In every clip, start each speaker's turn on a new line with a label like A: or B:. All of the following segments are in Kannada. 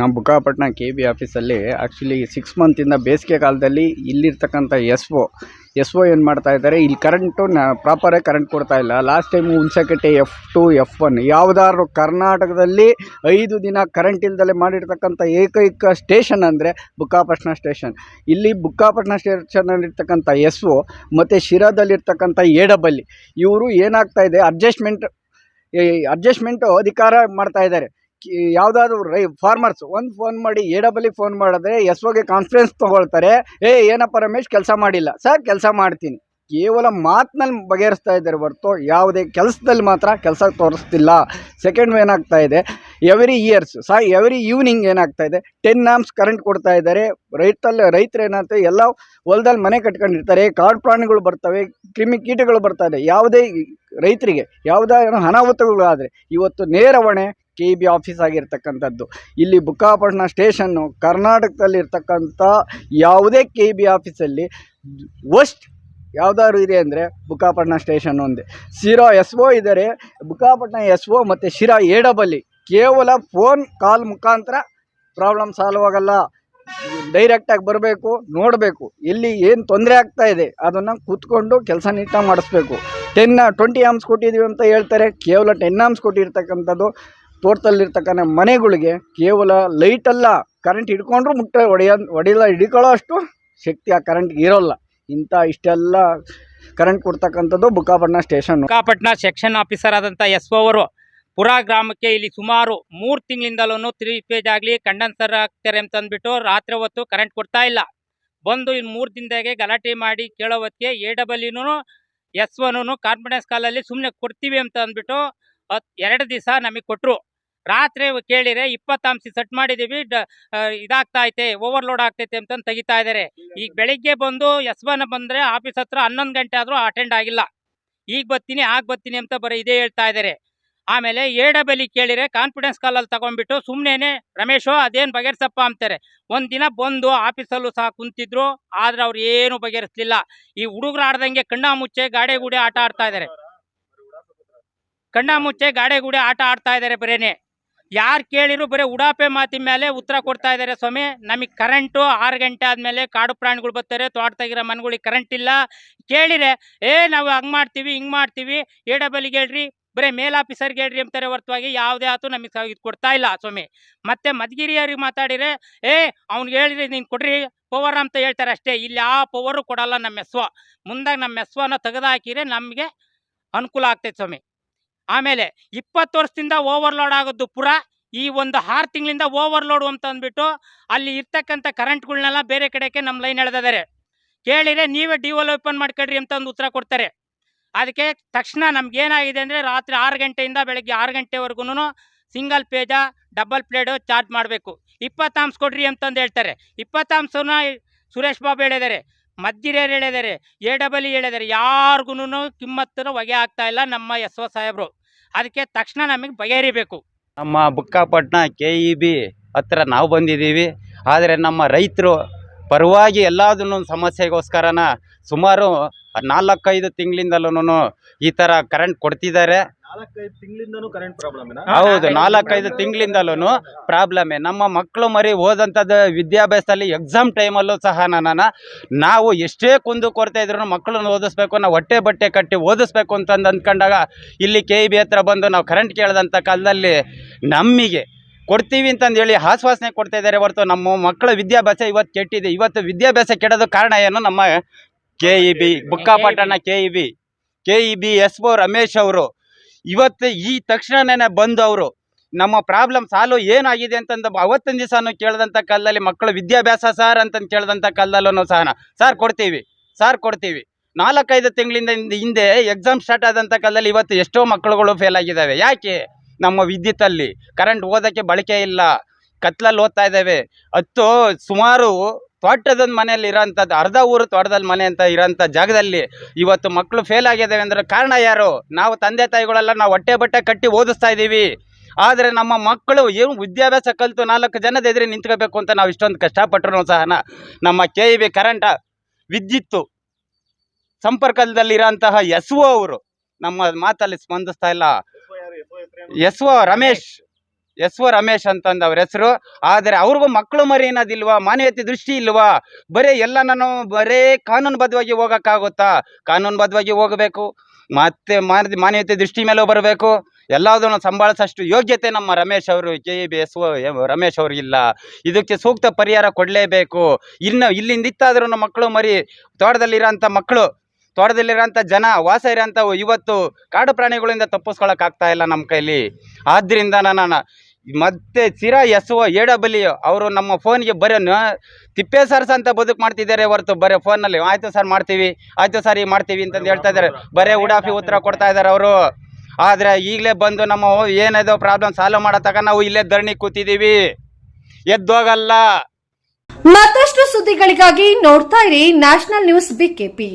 A: ನಮ್ಮ ಬುಕ್ಕಾಪಟ್ಟಣ ಕೆ ಬಿ ಆಫೀಸಲ್ಲಿ ಆ್ಯಕ್ಚುಲಿ ಸಿಕ್ಸ್ ಮಂತಿಂದ ಬೇಸಿಗೆ ಕಾಲದಲ್ಲಿ ಇಲ್ಲಿರ್ತಕ್ಕಂಥ ಎಸ್ ಒ ಎಸ್ ಒ ಏನು ಮಾಡ್ತಾ ಇದ್ದಾರೆ, ಇಲ್ಲಿ ಕರೆಂಟು ನ ಪ್ರಾಪರಾಗಿ ಕರೆಂಟ್ ಕೊಡ್ತಾ ಇಲ್ಲ. Last time Hunasekatte F two F one ಯಾವುದಾದ್ರು ಕರ್ನಾಟಕದಲ್ಲಿ ಐದು ದಿನ ಕರೆಂಟ್ ಇಲ್ದಲೆ ಮಾಡಿರ್ತಕ್ಕಂಥ ಏಕೈಕ ಸ್ಟೇಷನ್ ಅಂದರೆ ಬುಕ್ಕಾಪಟ್ಟಣ ಸ್ಟೇಷನ್ ಇಲ್ಲಿ ಬುಕ್ಕಾಪಟ್ಟಣ ಸ್ಟೇಷನಲ್ಲಿರ್ತಕ್ಕಂಥ ಎಸ್ ಒ ಮತ್ತು ಶಿರಾದಲ್ಲಿರ್ತಕ್ಕಂಥ ಡಬಲ್ಲಿ ಇವರು ಏನಾಗ್ತಾ ಇದೆ ಅಡ್ಜಸ್ಟ್ಮೆಂಟ್ ಅಡ್ಜಸ್ಟ್ಮೆಂಟು ಅಧಿಕಾರ ಮಾಡ್ತಾ ಇದ್ದಾರೆ. ಯಾವುದಾದ್ರು ರೈ ಫಾರ್ಮರ್ಸ್ ಒಂದು ಫೋನ್ ಮಾಡಿ ಎ ಡಬಲಿಗೆ ಫೋನ್ ಮಾಡಿದ್ರೆ ಎಸ್ ಒಗೆ ಕಾನ್ಫರೆನ್ಸ್ ತೊಗೊಳ್ತಾರೆ, ಏ, ಏನಪ್ಪ ರಮೇಶ್, ಕೆಲಸ ಮಾಡಿಲ್ಲ? ಸರ್, ಕೆಲಸ ಮಾಡ್ತೀನಿ. ಕೇವಲ ಮಾತಿನಲ್ಲಿ ಬಗೆಹರಿಸ್ತಾ ಇದ್ದಾರೆ ಹೊರತು ಯಾವುದೇ ಕೆಲಸದಲ್ಲಿ ಮಾತ್ರ ಕೆಲಸ ತೋರಿಸ್ತಿಲ್ಲ. ಸೆಕೆಂಡ್ ಏನಾಗ್ತಾ ಇದೆ ಎವ್ರಿ ಇಯರ್ಸ್ ಸಹ ಎವ್ರಿ ಈವ್ನಿಂಗ್ ಏನಾಗ್ತಾ ಇದೆ ಟೆನ್ ಆಮ್ಸ್ ಕರೆಂಟ್ ಕೊಡ್ತಾ ಇದ್ದಾರೆ. ರೈತಲ್ಲಿ ರೈತರು ಏನಾಗ್ತದೆ ಎಲ್ಲ ಹೊಲದಲ್ಲಿ ಮನೆ ಕಟ್ಕೊಂಡಿರ್ತಾರೆ, ಕಾಡು ಪ್ರಾಣಿಗಳು ಬರ್ತವೆ, ಕ್ರಿಮಿ ಕೀಟಗಳು ಬರ್ತಾ ಇದೆ. ಯಾವುದೇ ರೈತರಿಗೆ ಯಾವುದೇ ಅನಾಹುತಗಳು ಆದರೆ ಇವತ್ತು ನೇರ ಹೊಣೆ ಕೆ ಬಿ ಆಫೀಸ್ ಆಗಿರ್ತಕ್ಕಂಥದ್ದು. ಇಲ್ಲಿ ಬುಕ್ಕಾಪಟ್ಟಣ ಸ್ಟೇಷನ್ನು ಕರ್ನಾಟಕದಲ್ಲಿರ್ತಕ್ಕಂಥ ಯಾವುದೇ ಕೆ ಬಿ ಆಫೀಸಲ್ಲಿ ವಸ್ಟ್ ಯಾವ್ದಾದ್ರು ಇದೆ ಅಂದರೆ ಬುಕ್ಕಾಪಟ್ಟಣ ಸ್ಟೇಷನ್ ಒಂದೇ. ಶಿರಾ ಎಸ್ ಒ ಇದ್ದಾರೆ ಬುಕ್ಕಾಪಟ್ಟಣ ಎಸ್ ಒ ಮತ್ತು ಶಿರಾ ಎ ಡಬಲ್ಲಿ ಕೇವಲ ಫೋನ್ ಕಾಲ್ ಮುಖಾಂತರ ಪ್ರಾಬ್ಲಮ್ ಸಾಲ್ವ್ ಆಗಲ್ಲ. ಡೈರೆಕ್ಟಾಗಿ ಬರಬೇಕು, ನೋಡಬೇಕು. ಎಲ್ಲಿ ಏನು ತೊಂದರೆ ಆಗ್ತಾ ಇದೆ ಅದನ್ನು ಕೂತ್ಕೊಂಡು ಕೆಲಸ ನೀಟಾಗಿ ಮಾಡಿಸ್ಬೇಕು. ಟೆನ್, ಟ್ವೆಂಟಿ ಆಮ್ಸ್ ಕೊಟ್ಟಿದ್ದೀವಿ ಅಂತ ಹೇಳ್ತಾರೆ. ಕೇವಲ ಟೆನ್ ಆಮ್ಸ್ ಕೊಟ್ಟಿರ್ತಕ್ಕಂಥದ್ದು. ತೋಟದಲ್ಲಿರ್ತಕ್ಕಂಥ ಮನೆಗಳಿಗೆ ಕೇವಲ ಲೈಟಲ್ಲ ಕರೆಂಟ್ ಹಿಡ್ಕೊಂಡ್ರು ಮುಟ್ಟ ಹೊಡೆಯ ಹೊಡೆಯಲ್ಲ ಹಿಡ್ಕೊಳ್ಳೋ ಅಷ್ಟು ಶಕ್ತಿ ಆ ಕರೆಂಟ್ಗೆ ಇರೋಲ್ಲ. ಇಂಥ ಇಷ್ಟೆಲ್ಲ ಕರೆಂಟ್ ಕೊಡ್ತಕ್ಕಂಥದ್ದು Bukkapatna station.
B: Bukkapatna section officer ಆದಂಥ ಎಸ್ ಅವರು ಪುರ ಗ್ರಾಮಕ್ಕೆ ಇಲ್ಲಿ ಸುಮಾರು ಮೂರು ತಿಂಗಳಿಂದಲೂ ತ್ರೀ ಪೇಜ್ ಆಗಲಿ ಕಂಡೆನ್ಸರ್ ಹಾಕ್ತಾರೆ ಅಂತಂದ್ಬಿಟ್ಟು ರಾತ್ರಿ ಹೊತ್ತು ಕರೆಂಟ್ ಕೊಡ್ತಾ ಇಲ್ಲ. ಬಂದು ಇನ್ನು ಮೂರು ದಿನದಾಗೆ ಗಲಾಟೆ ಮಾಡಿ ಕೇಳೋ ಹೊತ್ತಿಗೆ ಎ ಡಬಲ್ಯೂನು ಎಸ್ ಒನು ಕಾನ್ಫಿಡೆನ್ಸ್ ಕಾಲಲ್ಲಿ ಸುಮ್ಮನೆ ಕೊಡ್ತೀವಿ ಅಂತ ಅಂದ್ಬಿಟ್ಟು ಎರಡು ದಿವಸ ನಮಗೆ ಕೊಟ್ಟರು ರಾತ್ರಿ ಕೇಳಿದ್ರೆ ಇಪ್ಪತ್ತು ಅಂಶ ಸೆಟ್ ಮಾಡಿದೀವಿ ಇದಾಗ್ತಾ ಐತೆ ಓವರ್ಲೋಡ್ ಆಗ್ತೈತೆ ಅಂತ ತೆಗಿತಾ ಇದಾರೆ. ಈಗ ಬೆಳಿಗ್ಗೆ ಬಂದು ಎಸ್ ಬಂದ್ರೆ ಬಂದರೆ ಆಫೀಸ್ ಹತ್ರ ಹನ್ನೊಂದು ಗಂಟೆ ಆದ್ರೂ ಅಟೆಂಡ್ ಆಗಿಲ್ಲ. ಈಗ ಬರ್ತೀನಿ, ಆಗ ಬರ್ತೀನಿ ಅಂತ ಬರೀ ಇದೇ ಹೇಳ್ತಾ ಇದಾರೆ. ಆಮೇಲೆ ಏಡ ಬಲಿ ಕೇಳಿದ್ರೆ ಕಾನ್ಫಿಡೆನ್ಸ್ ಕಾಲಲ್ಲಿ ತಗೊಂಡ್ಬಿಟ್ಟು ಸುಮ್ಮನೆ ರಮೇಶು ಅದೇನು ಬಗೆಹರಿಸಪ್ಪ ಅಂತಾರೆ. ಒಂದಿನ ದಿನ ಬಂದು ಆಫೀಸಲ್ಲೂ ಸಹ ಕುಂತಿದ್ರು, ಆದ್ರೆ ಅವ್ರು ಏನು ಬಗೆಹರಿಸ್ಲಿಲ್ಲ. ಈ ಹುಡುಗರು ಆಡ್ದಂಗೆ ಕಣ್ಣ ಮುಚ್ಚೆ ಗಾಡೆ ಗುಡಿ ಆಟ ಆಡ್ತಾ ಇದ್ದಾರೆ ಕಣ್ಣ ಮುಚ್ಚೆ ಗಾಡೆ ಗುಡಿ ಆಟ ಆಡ್ತಾ ಇದ್ದಾರೆ ಬರೇನೆ. ಯಾರು ಕೇಳಿರು ಬರೀ ಉಡಾಪೆ ಮಾತಿನ ಮೇಲೆ ಉತ್ತರ ಕೊಡ್ತಾ ಇದ್ದಾರೆ ಸ್ವಾಮಿ. ನಮಗೆ ಕರೆಂಟು ಆರು ಗಂಟೆ ಆದಮೇಲೆ ಕಾಡು ಪ್ರಾಣಿಗಳು ಬರ್ತಾರೆ, ತೋಟದಾಗಿರೋ ಮನೆಗಳಿಗೆ ಕರೆಂಟ್ ಇಲ್ಲ. ಕೇಳಿರೆ, ಏ ನಾವು ಹಂಗೆ ಮಾಡ್ತೀವಿ, ಹಿಂಗೆ ಮಾಡ್ತೀವಿ, ಎ ಡಬಲ್ಗೆ ಹೇಳ್ರಿ, ಬರೀ ಮೇಲ್ ಆಫೀಸರ್ಗೆ ಹೇಳ್ರಿ ಅಂತಾರೆ ಹೊರತುವಾಗಿ, ಯಾವುದೇ ಆತು ನಮಗೆ ಇದು ಕೊಡ್ತಾ ಇಲ್ಲ ಸ್ವಾಮಿ. ಮತ್ತೆ ಮಧುಗಿರಿಯವ್ರಿಗೆ ಮಾತಾಡಿರೆ, ಏ ಅವ್ನಿಗೆ ಹೇಳಿರಿ ನೀನು ಕೊಡ್ರಿ ಪವರ್ ಅಂತ ಹೇಳ್ತಾರೆ ಅಷ್ಟೇ. ಇಲ್ಲಿ ಆ ಪವರು ಕೊಡಲ್ಲ ನಮ್ಮ ಎಸ್ವ ಮುಂದಾಗ ನಮ್ಮ ಎಸ್ವನ ತೆಗೆದಾಕಿದ್ರೆ ನಮಗೆ ಅನುಕೂಲ ಆಗ್ತೈತೆ ಸ್ವಾಮಿ. ಆಮೇಲೆ ಇಪ್ಪತ್ತು ವರ್ಷದಿಂದ ಓವರ್ಲೋಡ್ ಆಗೋದು ಪುರ. ಈ ಒಂದು ಆರು ತಿಂಗಳಿಂದ ಓವರ್ಲೋಡ್ ಅಂತ ಅಂದ್ಬಿಟ್ಟು ಅಲ್ಲಿ ಇರ್ತಕ್ಕಂಥ ಕರೆಂಟ್ಗಳನ್ನೆಲ್ಲ ಬೇರೆ ಕಡೆಗೆ ನಮ್ಮ ಲೈನ್ ಎಳೆದಿದ್ದಾರೆ ಕೇಳಿದರೆ ನೀವೇ ಡಿವಲ್ ಓಪನ್ ಮಾಡ್ಕೊಳ್ರಿ ಅಂತ ಒಂದು ಉತ್ತರ ಕೊಡ್ತಾರೆ. ಅದಕ್ಕೆ ತಕ್ಷಣ ನಮ್ಗೆ ಏನಾಗಿದೆ ಅಂದರೆ ರಾತ್ರಿ ಆರು ಗಂಟೆಯಿಂದ ಬೆಳಗ್ಗೆ ಆರು ಗಂಟೆವರೆಗೂ ಸಿಂಗಲ್ ಪೇಜ ಡಬಲ್ ಪ್ಲೇಡು ಚಾರ್ಜ್ ಮಾಡಬೇಕು. ಇಪ್ಪತ್ತು ಆಮ್ಸ್ ಕೊಡ್ರಿ ಅಂತಂದು ಹೇಳ್ತಾರೆ. ಇಪ್ಪತ್ತು ಆಮ್ಸನ್ನ ಸುರೇಶ್ ಬಾಬು ಹೇಳಿದ್ದಾರೆ. ಮದ್ದಿರೇರು ಹೇಳಿದ್ದಾರೆ. ಎ ಡಬಲ್ ಹೇಳಿದ್ದಾರೆ. ಯಾರಿಗೂ ಕಿಮ್ಮತ್ತನ್ನು ಹೊಗೆ ಆಗ್ತಾ ಇಲ್ಲ ನಮ್ಮ ಎಸ್ ಒ ಸಾಹೇಬರು. ಅದಕ್ಕೆ ತಕ್ಷಣ ನಮಗೆ ಬಗೆಹರಿಬೇಕು
C: ನಮ್ಮ ಬುಕ್ಕಾಪಟ್ಟಣ ಕೆ ಇ ಬಿ ಹತ್ರ ನಾವು ಬಂದಿದ್ದೀವಿ. ಆದರೆ ನಮ್ಮ ರೈತರು ಪರವಾಗಿ ಎಲ್ಲದನ್ನು ಸಮಸ್ಯೆಗೋಸ್ಕರನ ಸುಮಾರು ನಾಲ್ಕೈದು ತಿಂಗಳಿಂದಲೂ ಈ ಥರ ಕರೆಂಟ್ ಕೊಡ್ತಿದ್ದಾರೆ.
D: ನಾಲ್ಕೈದು ತಿಂಗಳಿಂದನೂ ಕರೆಂಟ್ ಪ್ರಾಬ್ಲಮ್
C: ಹೌದು ನಾಲ್ಕೈದು ತಿಂಗಳಿಂದಲೂ ಪ್ರಾಬ್ಲಮ್ ನಮ್ಮ ಮಕ್ಕಳು ಮರಿ ಓದಂಥದ್ದು ವಿದ್ಯಾಭ್ಯಾಸದಲ್ಲಿ ಎಕ್ಸಾಮ್ ಟೈಮಲ್ಲೂ ಸಹ ನನ್ನ ನಾವು ಎಷ್ಟೇ ಕುಂದು ಕೊರತೆ ಇದ್ರು ಮಕ್ಕಳನ್ನ ಓದಿಸ್ಬೇಕು ನಾವು ಹೊಟ್ಟೆ ಬಟ್ಟೆ ಕಟ್ಟಿ ಓದಿಸ್ಬೇಕು ಅಂತಂದು ಅಂದ್ಕೊಂಡಾಗ ಇಲ್ಲಿ ಕೆ ಇ ಬಿ ಹತ್ರ ಬಂದು ನಾವು ಕರೆಂಟ್ ಕೇಳಿದಂಥ ಕಾಲದಲ್ಲಿ ನಮಗೆ ಕೊಡ್ತೀವಿ ಅಂತಂದೇಳಿ ಆಶ್ವಾಸನೆ ಕೊಡ್ತಾ ಇದ್ದಾರೆ ಹೊರತು ನಮ್ಮ ಮಕ್ಕಳ ವಿದ್ಯಾಭ್ಯಾಸ ಇವತ್ತು ಕೆಟ್ಟಿದೆ. ಇವತ್ತು ವಿದ್ಯಾಭ್ಯಾಸ ಕೆಡೋದು ಕಾರಣ ಏನು? ನಮ್ಮ K E B Bukkapatna K E B K E B S O Ramesh ಅವರು ಇವತ್ತು ಈ ತಕ್ಷಣನೇ ಬಂದು ಅವರು, ನಮ್ಮ ಪ್ರಾಬ್ಲಮ್ ಸಾಲು ಏನಾಗಿದೆ ಅಂತಂದು ಅವತ್ತಿನ ದಿವಸನೂ ಕೇಳಿದಂಥ ಕಾಲದಲ್ಲಿ ಮಕ್ಕಳು, ವಿದ್ಯಾಭ್ಯಾಸ ಸರ್ ಅಂತಂದು ಕೇಳಿದಂಥ ಕಾಲದಲ್ಲೂ ಸಹ ಸರ್ ಕೊಡ್ತೀವಿ ಸರ್ ಕೊಡ್ತೀವಿ. ನಾಲ್ಕೈದು ತಿಂಗಳಿಂದ ಹಿಂದೆ- ಹಿಂದೆ ಎಕ್ಸಾಮ್ ಸ್ಟಾರ್ಟ್ ಆದಂಥ ಕಾಲದಲ್ಲಿ ಇವತ್ತು ಎಷ್ಟೋ ಮಕ್ಕಳುಗಳು ಫೇಲ್ ಆಗಿದ್ದಾವೆ. ಯಾಕೆ? ನಮ್ಮ ವಿದ್ಯುತ್ತಲ್ಲಿ ಕರೆಂಟ್ ಓದೋಕ್ಕೆ ಬಳಕೆ ಇಲ್ಲ. ಕತ್ಲಲ್ಲಿ ಓದ್ತಾ ಇದ್ದಾವೆ. ಹತ್ತು, ಸುಮಾರು ತೋಟದ ಮನೆಯಲ್ಲಿ ಇರೋಂಥದ್ದು ಅರ್ಧ ಊರು ತೋಟದಲ್ಲಿ ಮನೆ ಅಂತ ಇರೋಂಥ ಜಾಗದಲ್ಲಿ ಇವತ್ತು ಮಕ್ಕಳು ಫೇಲ್ ಆಗಿದ್ದಾವೆ ಅಂದ್ರೆ ಕಾರಣ ಯಾರು? ನಾವು ತಂದೆ ತಾಯಿಗಳೆಲ್ಲ ನಾವು ಹೊಟ್ಟೆ ಬಟ್ಟೆ ಕಟ್ಟಿ ಓದಿಸ್ತಾ ಇದ್ದೀವಿ ಆದರೆ ನಮ್ಮ ಮಕ್ಕಳು ಏನು ವಿದ್ಯಾಭ್ಯಾಸ ಕಲಿತು ನಾಲ್ಕು ಜನದ ಎದುರು ನಿಂತ್ಕೋಬೇಕು ಅಂತ ನಾವು ಇಷ್ಟೊಂದು ಕಷ್ಟಪಟ್ಟರು ಸಹ ನಮ್ಮ ಕೆ ಇ ಬಿ ಕರೆಂಟ ವಿದ್ಯುತ್ತು ಸಂಪರ್ಕದಲ್ಲಿರೋಂತಹ ಎಸ್ ಒ ಅವರು ನಮ್ಮ ಮಾತಲ್ಲಿ ಸ್ಪಂದಿಸ್ತಾ ಇಲ್ಲ. S O Ramesh. S O Ramesh ಅಂತಂದು ಅವ್ರ ಹೆಸರು. ಆದರೆ ಅವ್ರಿಗೂ ಮಕ್ಕಳು ಮರಿ ಅನ್ನೋದಿಲ್ವಾ? ಮಾನವೀಯತೆ ದೃಷ್ಟಿ ಇಲ್ವಾ? ಬರೀ ಎಲ್ಲ ನಾನು ಬರೇ ಕಾನೂನುಬದ್ಧವಾಗಿ ಹೋಗೋಕ್ಕಾಗುತ್ತಾ? ಕಾನೂನುಬದ್ಧವಾಗಿ ಹೋಗಬೇಕು. ಮತ್ತೆ ಮಾನ- ಮಾನವೀಯತೆ ದೃಷ್ಟಿ ಮೇಲೂ ಬರಬೇಕು. ಎಲ್ಲದನ್ನು ಸಂಭಾಳಿಸೋಷ್ಟು ಯೋಗ್ಯತೆ ನಮ್ಮ ರಮೇಶ್ ಅವರು, K B S O Ramesh ಅವ್ರಿಗಿಲ್ಲ ಇದಕ್ಕೆ ಸೂಕ್ತ ಪರಿಹಾರ ಕೊಡಲೇಬೇಕು. ಇನ್ನು ಇಲ್ಲಿಂದ ಇತ್ತಾದ್ರೂ ಮಕ್ಕಳು ಮರಿ, ತೋಟದಲ್ಲಿರೋಂಥ ಮಕ್ಕಳು ತೋಟದಲ್ಲಿರೋಂಥ ಜನ, ವಾಸ ಇರೋಂಥ ಇವತ್ತು ಕಾಡು ಪ್ರಾಣಿಗಳಿಂದ ತಪ್ಪಿಸ್ಕೊಳಕ್ ಆಗ್ತಾ ಇಲ್ಲ ನಮ್ಮ ಕೈಲಿ. ಆದ್ದರಿಂದ ನಾನು ಮತ್ತೆ ಚಿರ ಎಸ್ ಒ ಎ ಅವರು ನಮ್ಮ ಫೋನ್ಗೆ ಬರೀ ತಿಪ್ಪೇ ಸರ್ಸ ಅಂತ ಬದುಕು ಮಾಡ್ತಿದ್ದಾರೆ ಹೊರತು ಬರೀ ಫೋನಲ್ಲಿ. ಆಯ್ತು ಸರ್, ಮಾಡ್ತೀವಿ. ಆಯ್ತು ಸರ್ ಈಗ ಮಾಡ್ತೀವಿ ಅಂತಂದು ಹೇಳ್ತಾ ಇದ್ದಾರೆ. ಬರೇ ಉಡಾಫಿ ಉತ್ತರ ಕೊಡ್ತಾ ಇದ್ದಾರೆ ಅವರು. ಆದರೆ ಈಗಲೇ ಬಂದು ನಮ್ಮ ಏನಿದೋ ಪ್ರಾಬ್ಲಮ್ ಸಾಲ್ವ್ ಮಾಡೋ ತಕ ನಾವು ಇಲ್ಲೇ ಧರಣಿ ಕೂತಿದ್ದೀವಿ. ಎದ್ದೋಗಲ್ಲ.
E: ಮತ್ತಷ್ಟು ಸುದ್ದಿಗಳಿಗಾಗಿ ನೋಡ್ತಾ ಇರಿ ನ್ಯಾಷನಲ್ ನ್ಯೂಸ್ ಬಿಕೆಪಿ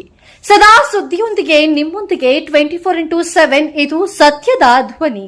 E: ಸದಾ ಸುದ್ದಿಯೊಂದಿಗೆ ನಿಮ್ಮೊಂದಿಗೆ ಟ್ವೆಂಟಿ ಫೋರ್ ಇಂಟು ಸೆವೆನ್ ಇದು ಸತ್ಯದ ಧ್ವನಿ.